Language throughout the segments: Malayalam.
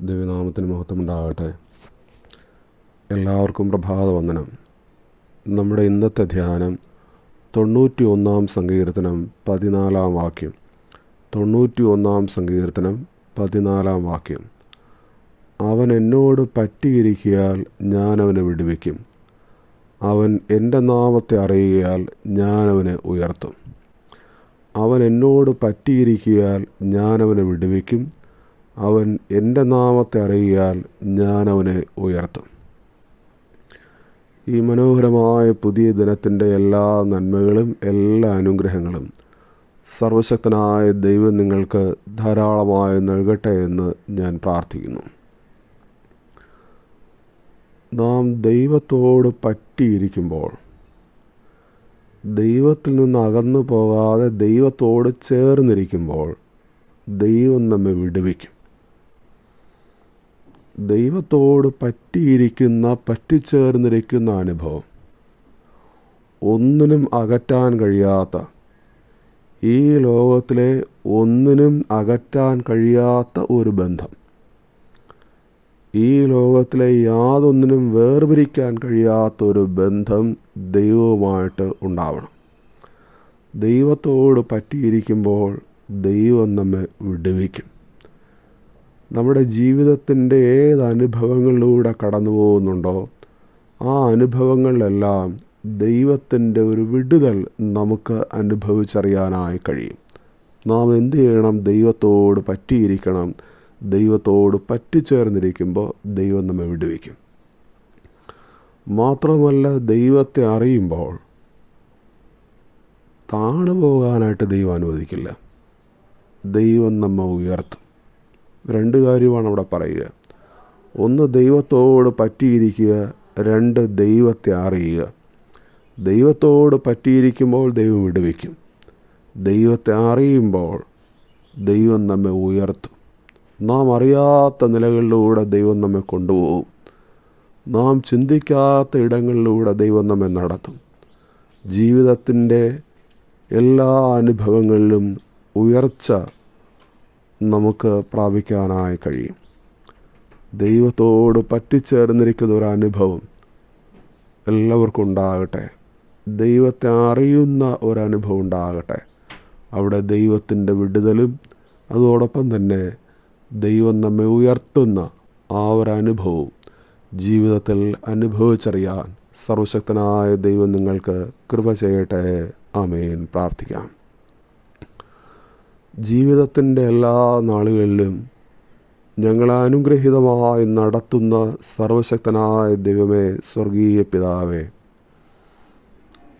ദൈവനാമത്തിന് മഹത്വമുണ്ടാകട്ടെ. എല്ലാവർക്കും പ്രഭാത വന്ദനം നമ്മുടെ ഇന്നത്തെ ധ്യാനം തൊണ്ണൂറ്റി ഒന്നാം സങ്കീർത്തനം പതിനാലാം വാക്യം. തൊണ്ണൂറ്റി ഒന്നാം സങ്കീർത്തനം പതിനാലാം വാക്യം. അവൻ എന്നോട് പറ്റിയിരിക്കിയാൽ ഞാൻ അവനെ വിടുവിക്കും. അവൻ എന്റെ നാമത്തെ അറിയിയാൽ ഞാൻ അവനെ ഉയർത്തും. അവൻ എന്നോട് പറ്റിയിരിക്കിയാൽ ഞാൻ അവനെ വിടുവിക്കും. അവൻ എന്റെ നാമത്തെ അറിയാൽ ഞാൻ അവനെ ഉയർത്തും. ഈ മനോഹരമായ പുതിയ ദിനത്തിന്റെ എല്ലാ നന്മകളും എല്ലാ അനുഗ്രഹങ്ങളും സർവശക്തനായ ദൈവം നിങ്ങൾക്ക് ധാരാളമായി നൽകട്ടെ എന്ന് ഞാൻ പ്രാർത്ഥിക്കുന്നു. നാം ദൈവത്തോട് പറ്റിയിരിക്കുമ്പോൾ ദൈവത്തിൽ നിന്ന് അകന്നു പോകാതെ ദൈവത്തോട് ചേർന്നിരിക്കുമ്പോൾ ദൈവം നമ്മെ വിടുവിക്കും. ദൈവത്തോട് പറ്റിയിരിക്കുന്ന പറ്റിച്ചേർന്നിരിക്കുന്ന അനുഭവം. ഒന്നിനും അകറ്റാൻ കഴിയാത്ത ഈ ലോകത്തിലെ ഒന്നിനും അകറ്റാൻ കഴിയാത്ത ഒരു ബന്ധം. ഈ ലോകത്തിലെ യാതൊന്നിനും വേർപിരിക്കാൻ കഴിയാത്ത ഒരു ബന്ധം ദൈവവുമായിട്ട് ഉണ്ടാവണം. ദൈവത്തോട് പറ്റിയിരിക്കുമ്പോൾ ദൈവം നമ്മെ വിടുവിക്കും. നമ്മുടെ ജീവിതത്തിന്റെ ഏത് അനുഭവങ്ങളിലൂടെ കടന്നു പോകുന്നുണ്ടോ ആ അനുഭവങ്ങളിലെല്ലാം ദൈവത്തിന്റെ ഒരു വിടുതൽ നമുക്ക് അനുഭവിച്ചറിയാനായി കഴിയും. നാം എന്ത് ചെയ്യണം? ദൈവത്തോട് പറ്റിയിരിക്കണം. ദൈവത്തോട് പറ്റിച്ചേർന്നിരിക്കുമ്പോൾ ദൈവം നമ്മെ വിടുവിക്കും. മാത്രമല്ല ദൈവത്തെ അറിയുമ്പോൾ താണു പോകാനായിട്ട് ദൈവം അനുവദിക്കില്ല. ദൈവം നമ്മെ ഉയർത്തും. രണ്ട് കാര്യമാണ് അവിടെ പറയുക. ഒന്ന് ദൈവത്തോട് പറ്റിയിരിക്കുക രണ്ട് ദൈവത്തെ അറിയുക. ദൈവത്തോട് പറ്റിയിരിക്കുമ്പോൾ ദൈവം വിടുവിക്കും. ദൈവത്തെ അറിയുമ്പോൾ ദൈവം നമ്മെ ഉയർത്തും. നാം അറിയാത്ത നിലകളിലൂടെ ദൈവം നമ്മെ കൊണ്ടുപോകും. നാം ചിന്തിക്കാത്ത ഇടങ്ങളിലൂടെ ദൈവം നമ്മെ നടത്തും. ജീവിതത്തിന്റെ എല്ലാ അനുഭവങ്ങളിലും ഉയർച്ച നമുക്ക് പ്രാപിക്കാനായി കഴിയും. ദൈവത്തോട് പറ്റിച്ചേർന്നിരിക്കുന്ന ഒരു അനുഭവം എല്ലാവർക്കും ഉണ്ടാകട്ടെ. ദൈവത്തെ അറിയുന്ന ഒരനുഭവം ഉണ്ടാകട്ടെ. അവിടെ ദൈവത്തിന്റെ വിടുതലും അതോടൊപ്പം തന്നെ ദൈവം നമ്മെ ഉയർത്തുന്ന ആ ഒരു അനുഭവവും ജീവിതത്തിൽ അനുഭവിച്ചറിയാൻ സർവശക്തനായ ദൈവം നിങ്ങൾക്ക് കൃപ ചെയ്യട്ടെ. ആമേൻ. പ്രാർത്ഥിക്കാം. ജീവിതത്തിന്റെ എല്ലാ നാളുകളിലും ഞങ്ങളെ അനുഗ്രഹീതമായി നടത്തുന്ന സർവശക്തനായ ദൈവമേ സ്വർഗീയ പിതാവേ.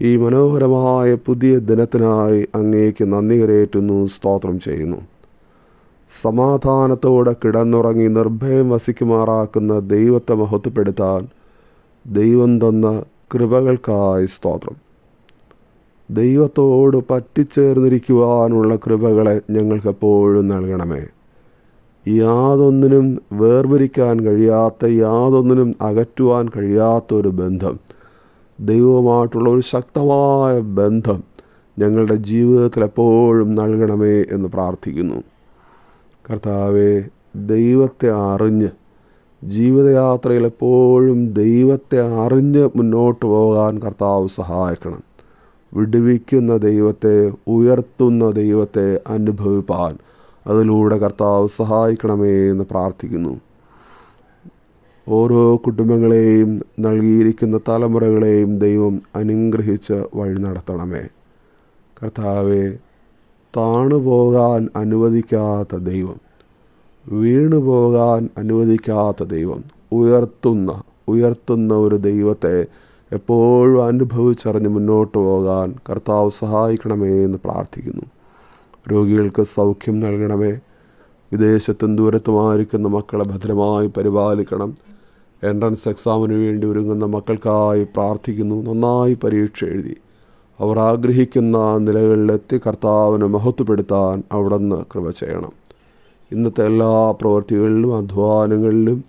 ഈ മനോഹരമായ പുതിയ ദിനത്തിനായി അങ്ങേക്ക് നന്ദി കരയേറ്റുന്നു സ്തോത്രം ചെയ്യുന്നു. സമാധാനത്തോടെ കിടന്നുറങ്ങി നിർഭയം വസിക്കുമാറാക്കുന്ന ദൈവത്തെ മഹത്വപ്പെടുത്താൻ ദൈവം തന്ന കൃപകൾക്കായി സ്തോത്രം. ദൈവത്തോട് പറ്റിച്ചേർന്നിരിക്കുവാനുള്ള കൃപകളെ ഞങ്ങൾക്കെപ്പോഴും നൽകണമേ. യാതൊന്നിനും വേർപിരിക്കാൻ കഴിയാത്ത യാതൊന്നിനും അകറ്റുവാൻ കഴിയാത്തൊരു ബന്ധം ദൈവവുമായിട്ടുള്ള ഒരു ശക്തമായ ബന്ധം ഞങ്ങളുടെ ജീവിതത്തിൽ എപ്പോഴും നൽകണമേ എന്ന് പ്രാർത്ഥിക്കുന്നു. കർത്താവെ ദൈവത്തെ അറിഞ്ഞ് ജീവിതയാത്രയിൽ എപ്പോഴും ദൈവത്തെ അറിഞ്ഞ് മുന്നോട്ട് പോകാൻ കർത്താവ് സഹായിക്കണം. വിടുവിക്കുന്ന ദൈവത്തെ ഉയർത്തുന്ന ദൈവത്തെ അനുഭവിപ്പാൻ അതിലൂടെ കർത്താവ് സഹായിക്കണമേ എന്ന് പ്രാർത്ഥിക്കുന്നു. ഓരോ കുടുംബങ്ങളെയും നൽകിയിരിക്കുന്ന തലമുറകളെയും ദൈവം അനുഗ്രഹിച്ച് വഴി നടത്തണമേ. കർത്താവെ താണുപോകാൻ അനുവദിക്കാത്ത ദൈവം വീണു പോകാൻ അനുവദിക്കാത്ത ദൈവം ഉയർത്തുന്ന ഉയർത്തുന്ന ഒരു ദൈവത്തെ എപ്പോഴും അനുഭവിച്ചറിഞ്ഞ് മുന്നോട്ട് പോകാൻ കർത്താവ് സഹായിക്കണമേ എന്ന് പ്രാർത്ഥിക്കുന്നു. രോഗികൾക്ക് സൗഖ്യം നൽകണമേ. വിദേശത്തും ദൂരത്തുമായിരിക്കുന്ന മക്കളെ ഭദ്രമായി പരിപാലിക്കണം. എൻട്രൻസ് എക്സാമിന് വേണ്ടി ഒരുങ്ങുന്ന മക്കൾക്കായി പ്രാർത്ഥിക്കുന്നു. നന്നായി പരീക്ഷ എഴുതി. അവർ ആഗ്രഹിക്കുന്ന നിലകളിലെത്തി കർത്താവിനെ മഹത്വപ്പെടുത്താൻ അവിടുന്ന് കൃപ ചെയ്യണം. ഇന്നത്തെ എല്ലാ പ്രവൃത്തികളിലും അധ്വാനങ്ങളിലും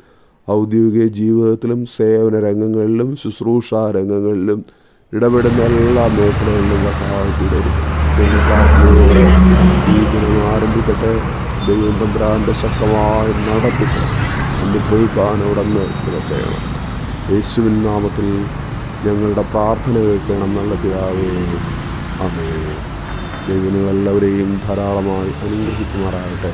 ഔദ്യോഗിക ജീവിതത്തിലും സേവന രംഗങ്ങളിലും ശുശ്രൂഷ രംഗങ്ങളിലും ഇടപെടുന്ന എല്ലാ മേഖലകളിലും കർത്താവ് തുടരും ആരംഭിക്കട്ടെ. ദൈവം തമ്പുരാന്റെ ശക്തമായ നടത്തിട്ട് അനുഭവിക്കാൻ ഉടന്ന് ചെയ്യണം. യേശുവിൻ നാമത്തിൽ ഞങ്ങളുടെ പ്രാർത്ഥന കേൾക്കണം നല്ല പിതാവേ. അമേ ദൈവങ്ങൾ എല്ലാവരെയും ധാരാളമായി അനുഗ്രഹിക്കുമാറാകട്ടെ.